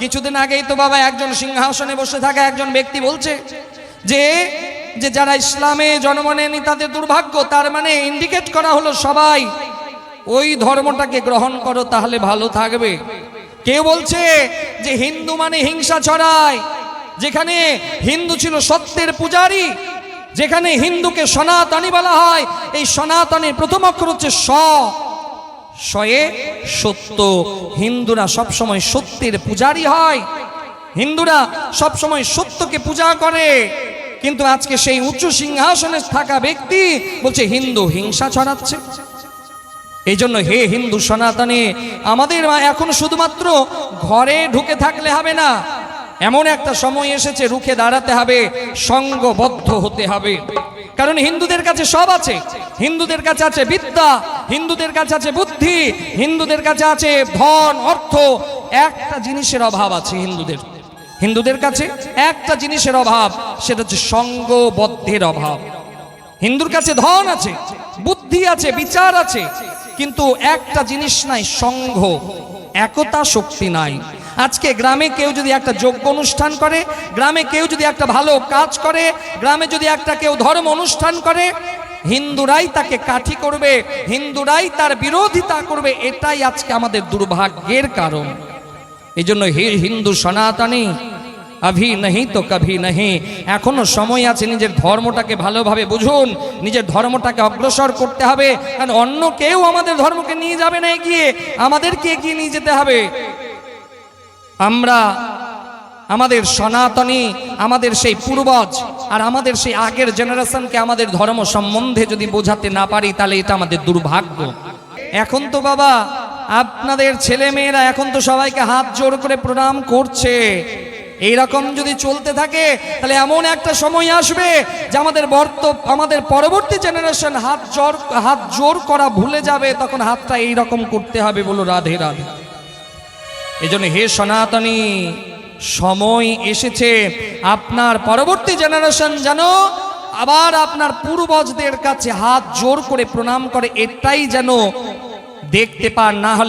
কিছুদিন আগেই তো বাবা একজন সিংহাসনে বসে থাকা একজন ব্যক্তি বলছে যে যে যারা ইসলামে জন্ম নেয়নি তাদের দুর্ভাগ্য, তার মানে ইন্ডিকেট করা হলো সবাই, ওই ধর্মটাকে গ্রহণ করো তাহলে ভালো থাকবে। কেউ বলছে যে হিন্দু মানে হিংসা ছড়ায়, যেখানে হিন্দু ছিল সত্যের পূজারী, যেখানে হিন্দুকে সনাতনী বলা হয়, এই সনাতনের প্রথম অক্ষর হচ্ছে স। শয়ে সত্য। হিন্দুরা সবসময় সত্যের পূজারী হয়। হিন্দুরা সবসময় সত্যকে পূজা করে। কিন্তু আজকে সেই উচ্চ সিংহাসনে থাকা ব্যক্তি বলছে, হিন্দু হিংসা ছড়াচ্ছে। এই জন্য হে হিন্দু সনাতনে, আমাদের এখন শুধুমাত্র ঘরে ঢুকে থাকলে হবে না, এমন একটা সময় এসেছে রুখে দাঁড়াতে হবে, সঙ্গবদ্ধ হতে হবে। কারণ হিন্দুদের কাছে সব আছে। হিন্দুদের কাছে আছে বিদ্যা হিন্দুদের কাছে আছে বুদ্ধি, হিন্দুদের কাছে আছে ধন, অর্থ, একটা জিনিসের অভাব আছে হিন্দুদের। হিন্দুদের কাছে একটা জিনিসের অভাব, সেটা হচ্ছে সঙ্গবদ্ধের অভাব। হিন্দুর কাছে ধন আছে, বুদ্ধি আছে, বিচার আছে, কিন্তু একটা জিনিস নাই সংঘ একতা শক্তি নাই। আজকে গ্রামে কেউ যদি একটা যোগ্য অনুষ্ঠান করে, গ্রামে কেউ যদি একটা ভালো কাজ করে, গ্রামে যদি একটা কেউ ধর্ম অনুষ্ঠান করে হিন্দুরাই তাকে কাঠি করবে, হিন্দুরাই তার বিরোধিতা করবে, এটাই আজকে আমাদের দুর্ভাগ্যের কারণ। এই জন্য হিন্দু সনাতনী, আভি নেই তো কভি নেই এখনও সময় আছে নিজের ধর্মটাকে ভালোভাবে বুঝুন, নিজের ধর্মটাকে অগ্রসর করতে হবে, কারণ অন্য কেউ আমাদের ধর্মকে নিয়ে যাবে না এগিয়ে, আমাদেরকে এগিয়ে নিয়ে যেতে হবে। আমরা আমাদের সনাতনী, আমাদের সেই পূর্বজ আর আমাদের সেই আগের জেনারেশনকে আমাদের ধর্ম সম্বন্ধে যদি বোঝাতে না পারি, তাহলে এটা আমাদের দুর্ভাগ্য। এখন তো বাবা, আপনাদের ছেলে মেয়েরা এখন তো সবাইকে হাত জোর করে প্রণাম করছে। এই রকম যদি চলতে থাকে, তাহলে এমন একটা সময় আসবে যে আমাদের বর্ত, আমাদের পরবর্তী জেনারেশন হাত জোর হাত জোর করা ভুলে যাবে, তখন হাতটা এই রকম করতে হবে বলো রাধে রাধে। এই জন্য হে সনাতনী সময় এসেছে। আপনার পরবর্তী জেনারেশন যেন আবার আপনার পূর্বজদের কাছে হাত জোর করে প্রণাম করে, এটাই যেন দেখতে পান, না হলে